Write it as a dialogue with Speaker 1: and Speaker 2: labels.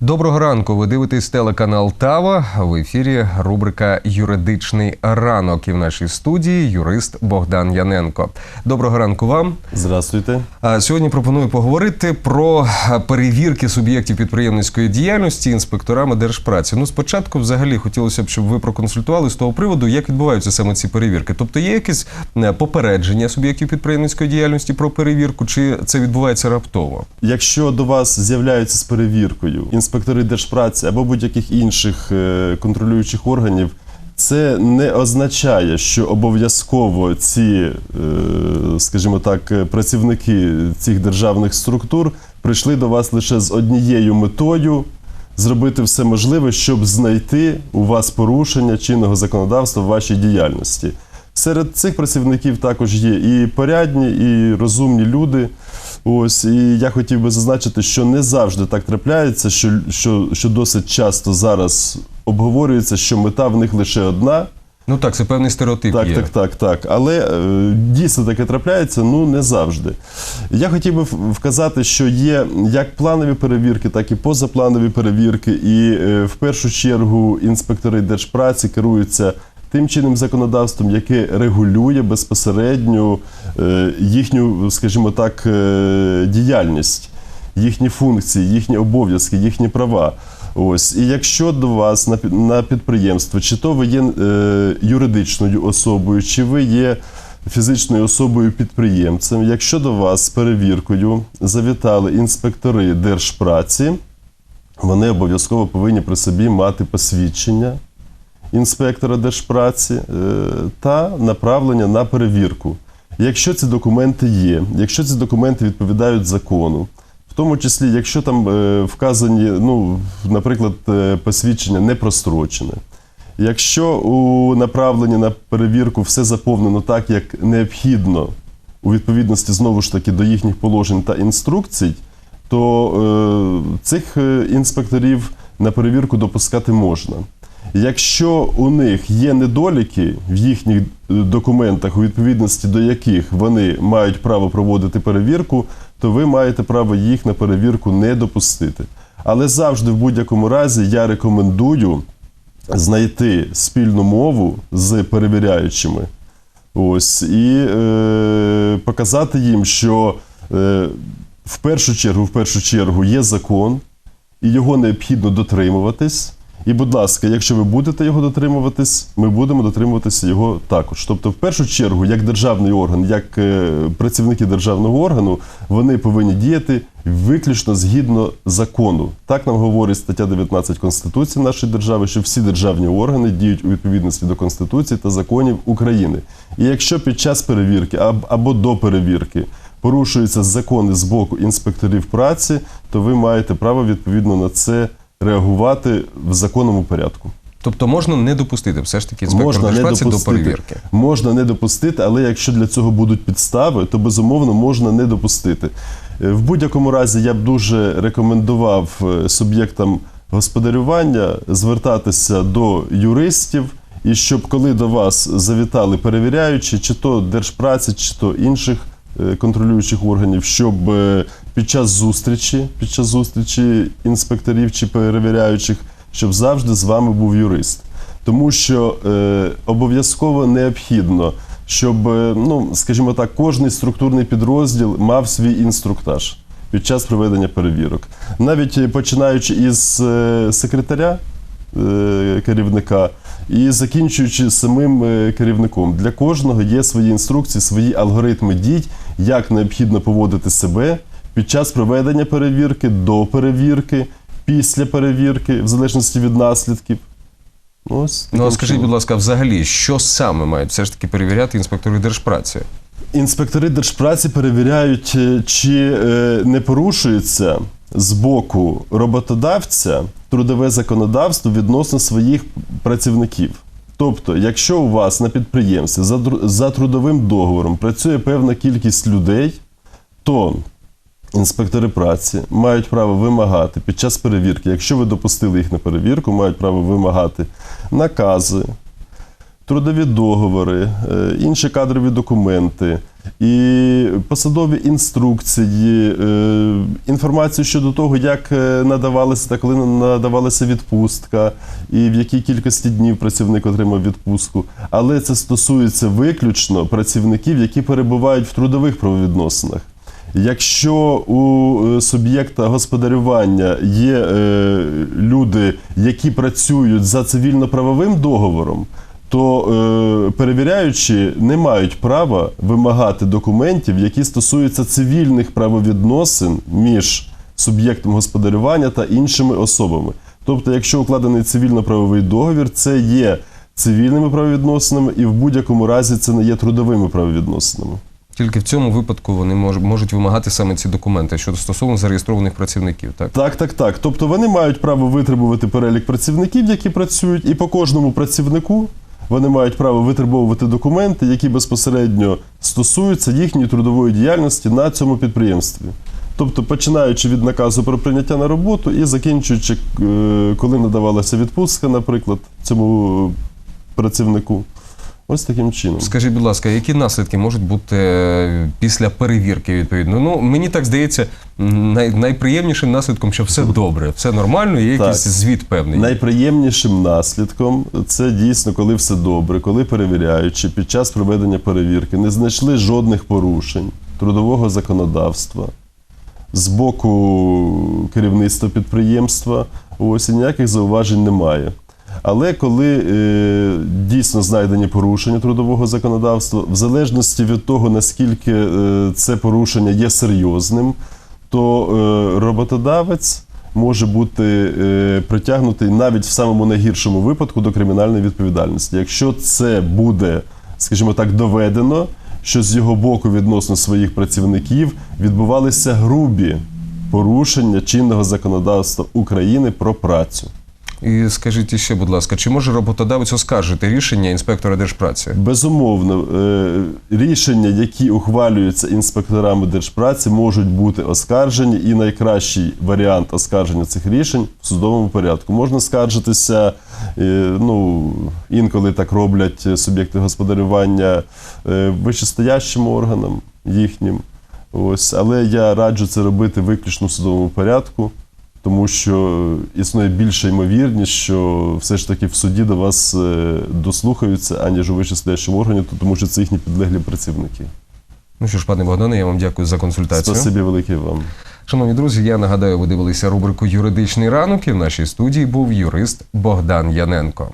Speaker 1: Доброго ранку. Ви дивитесь телеканал Тава. В ефірі рубрика Юридичний ранок. І в нашій студії юрист Богдан Яненко. Доброго ранку вам.
Speaker 2: Здравствуйте.
Speaker 1: Сьогодні пропоную поговорити про перевірки суб'єктів підприємницької діяльності інспекторами держпраці. Ну, спочатку, взагалі, хотілося б, щоб ви проконсультували з того приводу, як відбуваються саме ці перевірки. Тобто, є якесь е, попередження суб'єктів підприємницької діяльності про перевірку, чи це відбувається раптово?
Speaker 2: Якщо до вас з'являються з перевіркою інспектори держпраці або будь-яких інших е, контролюючих органів, це не означає, що обов'язково ці, е, скажімо так, е, працівники цих державних структур прийшли до вас лише з однією метою. Зробити все можливе, щоб знайти у вас порушення чинного законодавства в вашій діяльності. Серед цих працівників також є і порядні, і розумні люди. Ось і я хотів би зазначити, що не завжди так трапляється, що, що, що досить часто зараз обговорюється, що мета в них лише одна.
Speaker 1: Ну так, це певний стереотип
Speaker 2: Так,
Speaker 1: є.
Speaker 2: так, так, так. Але е, дійсно таке трапляється, ну не завжди. Я хотів би вказати, що є як планові перевірки, так і позапланові перевірки. І е, в першу чергу інспектори держпраці керуються тим чинним законодавством, яке регулює безпосередньо е, їхню, скажімо так, е, діяльність, їхні функції, їхні обов'язки, їхні права. Ось і якщо до вас на підприємство, чи то ви є е, юридичною особою, чи ви є фізичною особою підприємцем, якщо до вас з перевіркою завітали інспектори держпраці, вони обов'язково повинні при собі мати посвідчення інспектора держпраці е, та направлення на перевірку. Якщо ці документи є, якщо ці документи відповідають закону, в тому числі, якщо там е, вказані, ну, наприклад, е, посвідчення не прострочене, якщо у направленні на перевірку все заповнено так, як необхідно у відповідності знову ж таки до їхніх положень та інструкцій, то е, цих інспекторів на перевірку допускати можна. Якщо у них є недоліки в їхніх е, документах, у відповідності до яких вони мають право проводити перевірку, то ви маєте право їх на перевірку не допустити. Але завжди, в будь-якому разі, я рекомендую знайти спільну мову з перевіряючими. Ось і е, показати їм, що е, в першу чергу, в першу чергу є закон, і його необхідно дотримуватись. І, будь ласка, якщо ви будете його дотримуватись, ми будемо дотримуватися його також. Тобто, в першу чергу, як державний орган, як е, працівники державного органу, вони повинні діяти виключно згідно закону. Так нам говорить стаття 19 Конституції нашої держави, що всі державні органи діють у відповідності до Конституції та законів України. І якщо під час перевірки або до перевірки порушуються закони з боку інспекторів праці, то ви маєте право відповідно на це реагувати в законному порядку.
Speaker 1: Тобто можна не допустити все ж таки
Speaker 2: не
Speaker 1: держпраці до перевірки.
Speaker 2: Можна не допустити, але якщо для цього будуть підстави, то безумовно можна не допустити. Е, В будь-якому разі я б дуже рекомендував е, суб'єктам господарювання звертатися до юристів. І щоб коли до вас завітали перевіряючі, чи то держпраці, чи то інших контролюючих органів, щоб е, під час зустрічі, під час зустрічі інспекторів чи перевіряючих, щоб завжди з вами був юрист. Тому що е, обов'язково необхідно, щоб, е, ну, скажімо так, кожний структурний підрозділ мав свій інструктаж під час проведення перевірок. Навіть е, починаючи із е, секретаря е, керівника і закінчуючи самим е, керівником, для кожного є свої інструкції, свої алгоритми дій, як необхідно поводити себе під час проведення перевірки, до перевірки, після перевірки, в залежності від наслідків. Ось
Speaker 1: Ну а скажіть, будь ласка, взагалі, що саме мають все ж таки перевіряти інспектори держпраці?
Speaker 2: Інспектори держпраці перевіряють, е, чи е, не порушується з боку роботодавця трудове законодавство відносно своїх працівників. Тобто, якщо у вас на підприємстві за, за трудовим договором працює певна кількість людей, то інспектори праці мають право вимагати під час перевірки, якщо ви допустили їх на перевірку, мають право вимагати накази, трудові договори, е, інші кадрові документи, І посадові інструкції, е, інформацію щодо того, як е, надавалася та коли надавалася відпустка, і в якій кількості днів працівник отримав відпустку. Але це стосується виключно працівників, які перебувають в трудових правовідносинах. Якщо у е, суб'єкта господарювання є люди, які працюють за цивільно-правовим договором, то е, перевіряючі не мають права вимагати документів, які стосуються цивільних правовідносин між суб'єктом господарювання та іншими особами. Тобто, якщо укладений цивільно-правовий договір, це є цивільними правовідносинами, і в будь-якому разі це не є трудовими правовідносинами.
Speaker 1: Тільки в цьому випадку вони мож- можуть вимагати саме ці документи щодо стосовно зареєстрованих працівників. Так
Speaker 2: Так, так, так. Тобто вони мають право витребувати перелік працівників, які працюють, і по кожному працівнику вони мають право витребовувати документи, які безпосередньо стосуються їхньої трудової діяльності на цьому підприємстві. Тобто, починаючи від наказу про прийняття на роботу і закінчуючи, е, коли надавалася відпустка, наприклад, цьому працівнику. Ось таким чином.
Speaker 1: Скажіть, будь ласка, які наслідки можуть бути е, після перевірки відповідно? Ну мені так здається, най- найприємнішим наслідком, що все добре, все нормально, є якийсь
Speaker 2: Так.
Speaker 1: звіт певний.
Speaker 2: Найприємнішим наслідком це дійсно, коли все добре, коли перевіряючи під час проведення перевірки не знайшли жодних порушень трудового законодавства з боку керівництва підприємства. Ось і ніяких зауважень немає. Але коли е, дійсно знайдені порушення трудового законодавства, в залежності від того, наскільки е, це порушення є серйозним, то е, роботодавець може бути е, притягнутий навіть в самому найгіршому випадку до кримінальної відповідальності. Якщо це буде, скажімо так, доведено, що з його боку відносно своїх працівників відбувалися грубі порушення чинного законодавства України про працю.
Speaker 1: І скажіть ще, будь ласка, чи може роботодавець оскаржити рішення інспектора держпраці?
Speaker 2: Безумовно, е, рішення, які ухвалюються інспекторами держпраці, можуть бути оскаржені, і найкращий варіант оскарження цих рішень в судовому порядку. Можна скаржитися, е, ну інколи так роблять суб'єкти господарювання е, вищестоящим органам їхнім. Ось, але я раджу це робити виключно в судовому порядку. Тому що існує більша ймовірність, що все ж таки в суді до вас е, дослухаються, аніж у вищестоящому органі, то- тому що це їхні підлеглі працівники.
Speaker 1: Ну що ж, пане Богдане, я вам дякую за консультацію.
Speaker 2: Спасибі велике вам.
Speaker 1: Шановні друзі, я нагадаю, ви дивилися рубрику Юридичний ранок і в нашій студії був юрист Богдан Яненко.